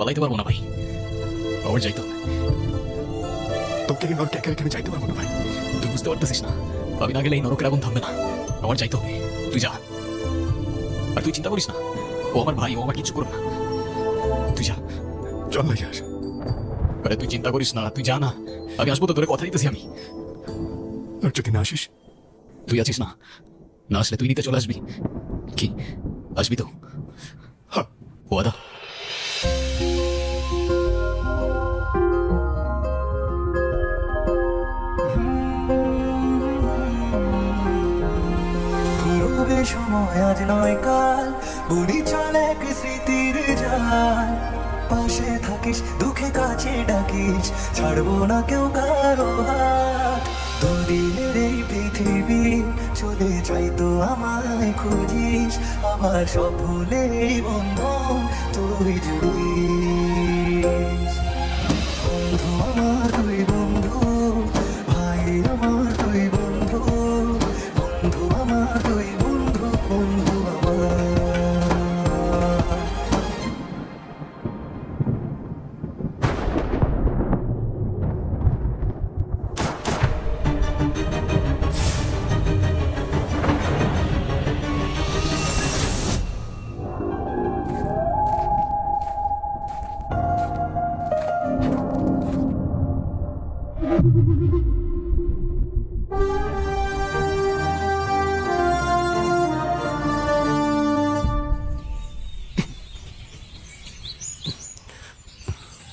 পালাইতে পারব না ভাই আমার যাইতে হবে তোকে আমি যাইতে পারব না ভাই তুই বুঝতে পারতেছিস না আমি না গেলে এই নরকের আগুন থামবে না আমার যাইতে হবে তুই যা আর তুই চিন্তা করিস না ও আমার ভাই ও আমার কিছু করবে না তুই যা চল না আরে তুই চিন্তা করিস না তুই না আমি আসব তো তোরে কথা দিতেছি আমি আর যদি না আসিস তুই আছিস না না আসলে তুই নিতে চলে আসবি কি আসবি তো আদা ফুরবে সময় আজ নয় কাল বুড়ি চলে পাশে থাকিস দুঃখে কাছে ডাকিস ছাড়বো না কেউ কারও হাত দুদিনের এই পৃথিবী চলে যাই তো আমায় খুঁজিস আমার সব ভুলে তুই জুড়িস বন্ধু আমার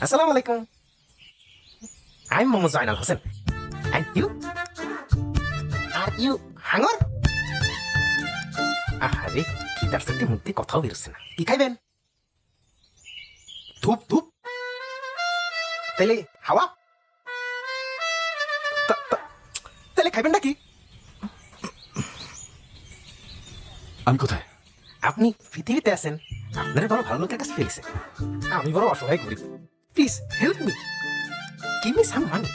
আসসালামু আলাইকুম। I am Mohammad Joynal Hossain and you are you হাঙ্গর আরে কি তার সাথে মুখ দিয়ে কথাও বেরোচ্ছে না। কি খাইবেন? ধূপ ধূপ। তাইলে হাওয়া? তা- তা- খাইবেন নাকি? আমি কোথায়? আপনি পৃথিবীতে আছেন। আপনার বড় ভালো লোকের কাছে ফেলেছে আমি বড় অসহায় গরিব। Please help me give me some money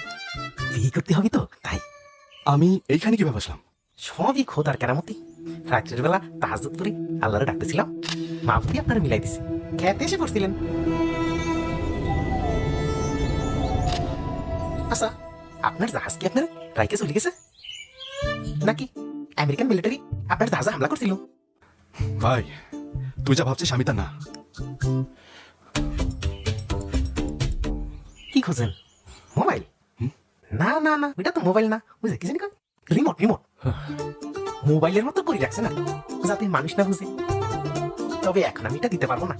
বিয়ে করতে হবে তো তাই। আমি এইখানে কীভাবে আসলাম? সবই খোদার কেরামতি। রাত্রের বেলা তাহাজুদ করে আল্লাহরে ডাকতেছিলাম। মাহবুবি আপনারা মিলাই দিছে। খেতে এসে পড়ছিলেন। আচ্ছা আপনার জাহাজ কি আপনার রাইকে চলে গেছে? নাকি আমেরিকান মিলিটারি আপনার জাহাজে হামলা করছিল? ভাই তুই যা ভাবছিস আমি তা না। কি খোঁজেন? মোবাইল? না না না, এটা তো মোবাইল না। বুঝে কি জানি রিমোট রিমোট। মোবাইলের মতো করে রাখছে না। যাতে মানুষ না বুঝে। তবে এখন আমি এটা দিতে পারব না।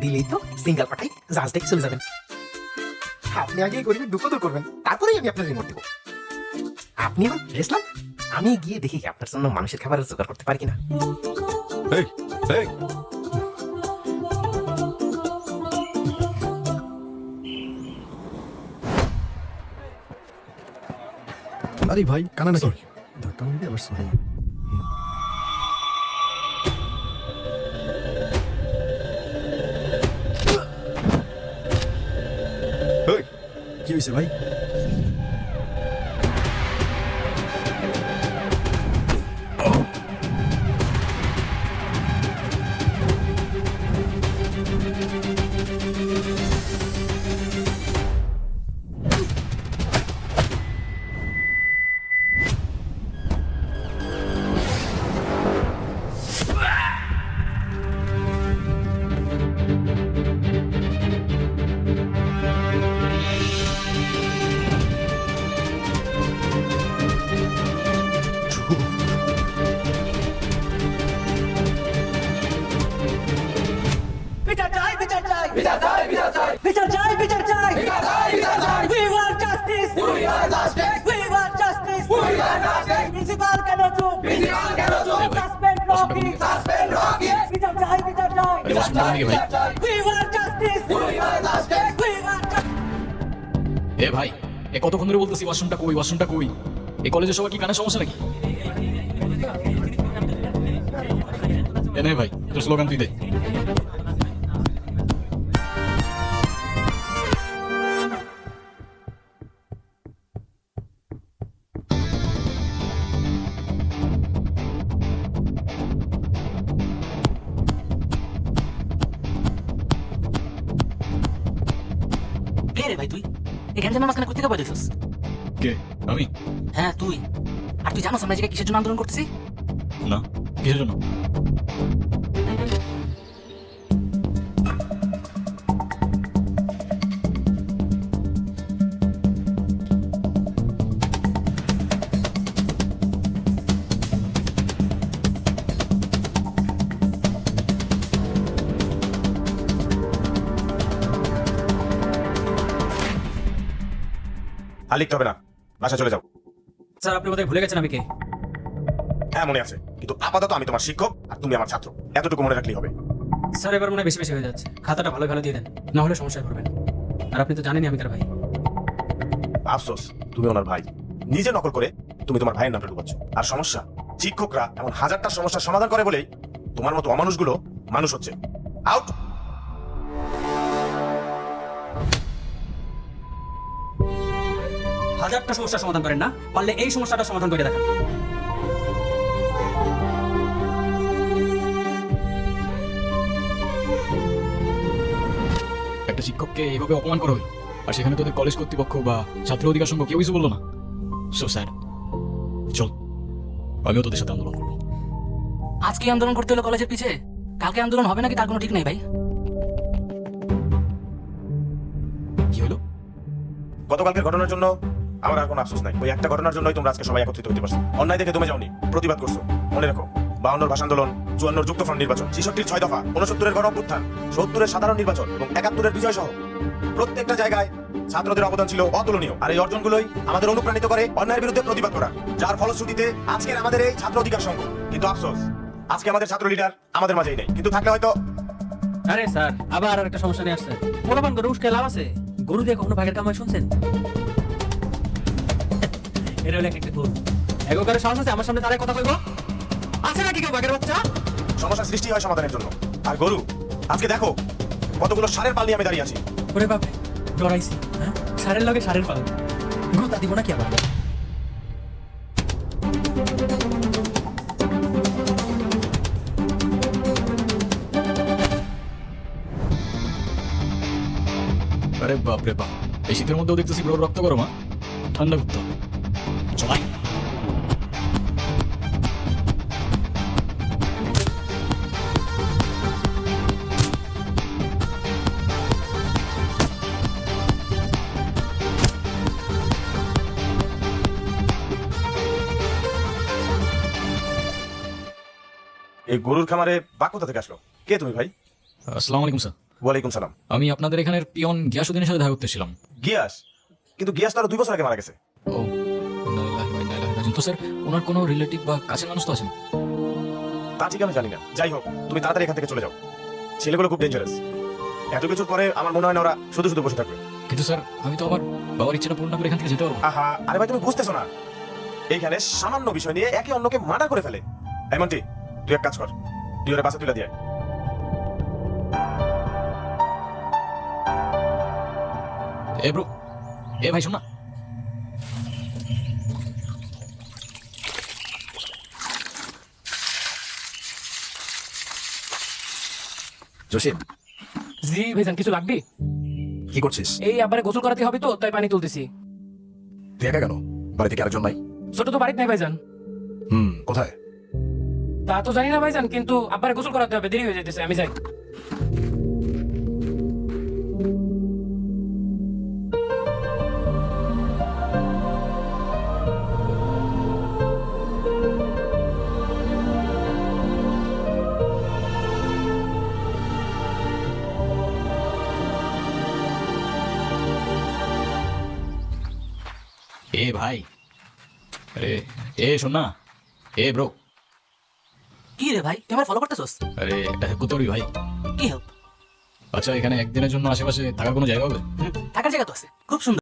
দিলেই তো সিঙ্গেল পাঠাই জাহাজ থেকে চলে যাবেন আপনি আগে গরিবের দুঃখ দূর করবেন, তারপরেই আমি আপনার রিমোট দেবো। আপনি এখন রেসলাম আমি গিয়ে দেখি আপনার জন্য মানুষের খাবারের জোগাড় করতে পারি কিনা। আরে ভাই কানা নাকি. ধাক্কা মেরে আবার সরি কি হয়েছে ভাই? বিচার চাই বিচার চাই। বিচার চাই বিচার চাই। বিচার চাই বিচার চাই। বিচার চাই বিচার চাই। We want justice we want justice we want justice we want justice principal কেন চুপ? প্রিন্সিপাল কেন চুপ? সাসপেন্ড রকি সাসপেন্ড রকি বিচার চাই বিচার চাই। আরে ওয়াশরুমটা কোন দিকে ভাই we want justice we want justice we want এ ভাই এ কতক্ষণ ধরে বলতেছি ওয়াশরুমটা কই ওয়াশরুমটা কই? এই কলেজে সবার কি কানের সমস্যা নাকি? এ নে ভাই তোর স্লোগান তুই দে। ভাই তুই? এই গ্যাঞ্জামের মাঝখানে কোথেকে পাইছিস কে? আমি? হ্যাঁ তুই। আর তুই জানোস আমরা জায়গায় কিসের জন্য আন্দোলন করতেছি? না কিসের জন্য? আর লিখতে হবে না। বাসা চলে যাও। স্যার আপনি বোধহয় ভুলে গেছেন আমি কে? হ্যাঁ মনে আছে। কিন্তু আপাতত আমি তোমার শিক্ষক আর তুমি আমার ছাত্র। এতটুকু মনে রাখলেই হবে। স্যার এবার মনে বেশি বেশি হয়ে যাচ্ছে। খাতাটা ভালো ভালো দিয়ে দেন না হলে সমস্যায় পড়বেন। আর আপনি তো জানেনই আমি কার ভাই। আফসোস তুমি ওনার ভাই। নিজে নকল করে তুমি তোমার ভাইয়ের নামটা ডুবাচ্ছ। আর সমস্যা শিক্ষকরা এমন হাজারটা সমস্যার সমাধান করে বলেই তোমার মতো অমানুষগুলো মানুষ হচ্ছে। আউট হাজারটা সমস্যার সমাধান করেন না পারলে এই সমস্যাটা সমাধান করে দেখান। একটা শিক্ষককে এইভাবে অপমান করা হলো আর সেখানে তোদের কলেজ কর্তৃপক্ষ বা ছাত্র অধিকার সংঘ কেউ কিছু বলল না? সো স্যার চল আমিও তোদের সাথে আন্দোলন করব। আজকে আন্দোলন করতে হলো কলেজের পিছে? কালকে আন্দোলন হবে নাকি তার কোনো ঠিক নাই ভাই? কি হলো? গতকালকের ঘটনার জন্য আমার আর কোনো আফসোস নাই। ওই একটা ঘটনার জন্যই তোমরা আজকে সবাই একত্রিত হতে পারছ। অন্যায় দেখে তুমি যাওনি। প্রতিবাদ করছ। মনে রেখো, বাউন্নর ভাষা আন্দোলন, চুয়ান্নর যুক্তফ্রন্ট নির্বাচন, ছিষট্টির ছয় দফা উনসত্তরের গণ অভ্যুত্থান সত্তরের সাধারণ নির্বাচন এবং একাত্তরের বিজয় সহ প্রত্যেকটা জায়গায় ছাত্রদের অবদান ছিল অতুলনীয়। আর এই অর্জনগুলোই আমাদের অনুপ্রাণিত করে অন্যায়ের বিরুদ্ধে প্রতিবাদ করা। যার ফলশ্রুতিতে আজকের আমাদের এই ছাত্র অধিকার সংঘ। কিন্তু আফসোস, আজকে আমাদের ছাত্র লিডার আমাদের মাঝেই নেই। কিন্তু থাকলে হয়তো আরে স্যার, আবার আর একটা সমস্যা নিয়ে আসছে। পোলাপান গরু উস্কে লাভ আছে? গরু দিয়ে কখনো ভাগের কামাই শুনছেন? এর হলো এক একটা এগো করে সাহস আছে? আমার সামনে তারাই কথা কইব? আছে নাকি কেউ ভাগের বাচ্চা? সমস্যা সৃষ্টি হয় সমাধানের জন্য। আর গরু আজকে দেখো কতগুলো সারের পাল নিয়ে আমি দাঁড়িয়ে আছি। ওরে বাপে ডরাইছি হ্যাঁ? সারের লগে সারের পাল। গুতা দিব নাকি আবার? আরে বাপ রে বাপ এই শীতের মধ্যেও দেখতেছি ব্রোর রক্ত গরম হ্যাঁ? ঠান্ডা করতে হবে। এই গরুর খামারে বাক কোথা থেকে আসলো? কে তুমি ভাই? আসসালামু আলাইকুম স্যার। ওয়ালাইকুম সালাম। আমি আপনাদের এখানের পিয়ন গিয়াসুদ্দিনের সাথে দেখা করতেছিলাম গিয়াস? কিন্তু গিয়াস তো আরও দুই বছর আগে মারা গেছে। ও ইন্না লিল্লাহি ওয়া ইন্না ইলাইহি রাজিউন। তো স্যার ওনার কোনো রিলেটিভ বা কাছের মানুষ তো আছেন? তা ঠিক আমি জানি না। যাই হোক তুমি তাড়াতাড়ি এখান থেকে চলে যাও। ছেলেগুলো খুব ডেঞ্জারাস এত কিছুর পরে আমার মনে হয় না ওরা শুধু শুধু বসে থাকবে। কিন্তু স্যার আমি তো আমার বাবার ইচ্ছাটা পূর্ণ করে এখান থেকে যেতে পারব না। আহা আরে ভাই তুমি বুঝতেছো না। এইখানে সামান্য বিষয় নিয়ে একে অন্যকে মার্ডার করে ফেলে। এমনটি? তুই এক কাজ কর তুই ওরা বাসা তুলে দিয়ে এ ব্রো এ ভাই শোন না। জসিম। জি ভাইজান কিছু লাগবে? কি করছিস? এই আবারে গোসল করাতে হবে তো তাই পানি তুলতেছি। তুই একা কেন? বাড়িতে কি আরেকজন নাই? ছোট তো বাড়িতে নাই ভাইজান। তা তো জানি না ভাইজান, কিন্তু আব্বারে গোসল করাতে হবে, দেরি হয়ে যেতেছে আমি যাই। এ ভাই, আরে, এ শোন এ ব্রো। কি রে ভাই? তুই আমার ফলো করতেছস? আরে একটা হেল্প করতে পারবি ভাই। কি হেল্প আচ্ছা এখানে একদিনের জন্য আশেপাশে থাকার কোনো জায়গা হবে? থাকার জায়গা তো আছে। খুব সুন্দর।